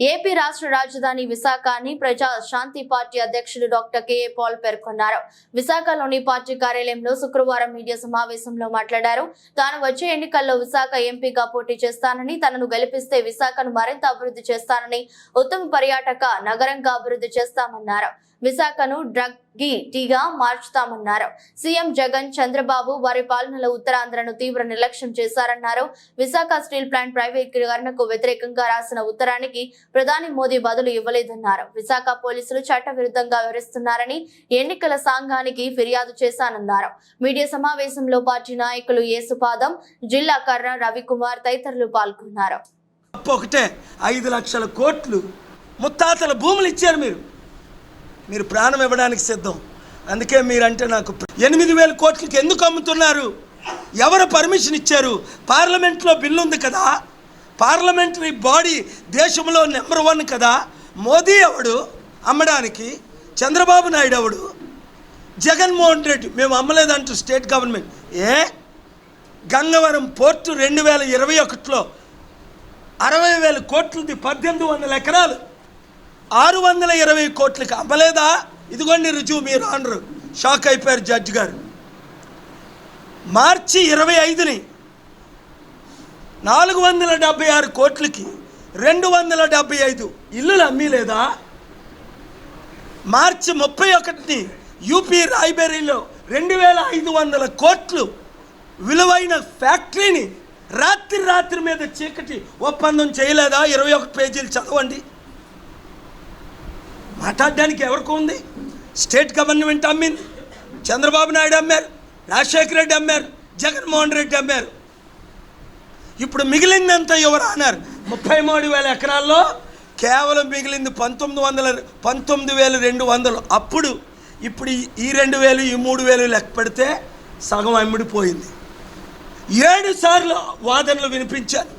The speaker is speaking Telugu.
ఏపీ రాష్ట్ర రాజధాని విశాఖ అని ప్రజా శాంతి పార్టీ అధ్యక్షుడు డాక్టర్ కేఏ పాల్ పేర్కొన్నారు. విశాఖలోని పార్టీ కార్యాలయంలో శుక్రవారం మీడియా సమావేశంలో మాట్లాడారు. తాను వచ్చే ఎన్నికల్లో విశాఖ ఎంపీగా పోటీ చేస్తానని తనను గెలిపిస్తే విశాఖను మరింత అభివృద్ధి చేస్తానని ఉత్తమ పర్యాటక నగరంగా అభివృద్ధి చేస్తామన్నారు. విశాఖను డ్రగ్ టీగా మార్చుతామన్నారు. సీఎం జగన్ చంద్రబాబు వారి పాలనలో ఉత్తరాంధ్రను తీవ్ర నిర్లక్ష్యం చేశారన్నారు. విశాఖ స్టీల్ ప్లాంట్ ప్రైవేటీకరణకు వ్యతిరేకంగా రాసిన ఉత్తరానికి ప్రధాని మోదీ బదులు ఇవ్వలేదన్నారు. విశాఖ పోలీసులు చట్టవిరుద్ధంగా వ్యవహరిస్తున్నారని ఎన్నికల సంఘానికి ఫిర్యాదు చేశానన్నారు. మీడియా సమావేశంలో పార్టీ నాయకులు యేసుపాదం జిల్లా కర్ర రవికుమార్ తదితరులు పాల్గొన్నారు. ఒకటే ఐదు లక్షల కోట్లు ముత్తాతల భూములు ఇచ్చారు మీరు. మీరు ప్రాణం ఇవ్వడానికి సిద్ధం. అందుకే మీరంటే నాకు ఎనిమిది వేల కోట్లకి ఎందుకు అమ్ముతున్నారు? ఎవరు పర్మిషన్ ఇచ్చారు? పార్లమెంట్లో బిల్లు ఉంది కదా? పార్లమెంటరీ బాడీ దేశంలో నెంబర్ వన్ కదా? మోదీ ఎవడు? అమ్మడానికి? చంద్రబాబు నాయుడు ఎవడు? జగన్మోహన్ రెడ్డి. మేము అమ్మలేదంటూ స్టేట్ గవర్నమెంట్. ఏ? గంగవరం పోర్టు రెండు వేల ఇరవై ఒకటిలో అరవై వేల కోట్లది పద్దెనిమిది వందల ఎకరాలు. ఆరు వందల ఇరవై కోట్లకి అమ్మలేదా ఇదిగోండి రుజువు మీరు అనరు షాక్ అయిపోయారు జడ్జి గారు. మార్చి ఇరవై ఐదుని నాలుగు వందల డెబ్బై ఆరు కోట్లకి రెండు వందల డెబ్బై ఐదు ఇల్లులు అమ్మలేదా? మార్చి ముప్పై ఒకటిని యూపీ రాయ్బెరీలో రెండు వేల ఐదు వందల కోట్లు విలువైన ఫ్యాక్టరీని రాత్రి రాత్రి మీద చీకటి ఒప్పందం చేయలేదా? ఇరవై ఒకటి పేజీలు చదవండి. మాట్లాడడానికి ఎవరికి ఉంది. స్టేట్ గవర్నమెంట్ అమ్మింది. చంద్రబాబు నాయుడు అమ్మారు. రాజశేఖర రెడ్డి అమ్మారు. జగన్మోహన్ రెడ్డి అమ్మారు. ఇప్పుడు మిగిలిందంతా ఎవరు అన్నారు? ముప్పై మూడు వేల ఎకరాల్లో కేవలం మిగిలింది పంతొమ్మిది వందల పంతొమ్మిది వేలు రెండు వందలు. అప్పుడు ఇప్పుడు ఈ- ఈ రెండు వేలు ఈ మూడు వేలు లెక్క పెడితే సగం అమ్ముడిపోయింది. ఏడు సార్లు వాదనలు వినిపించారు.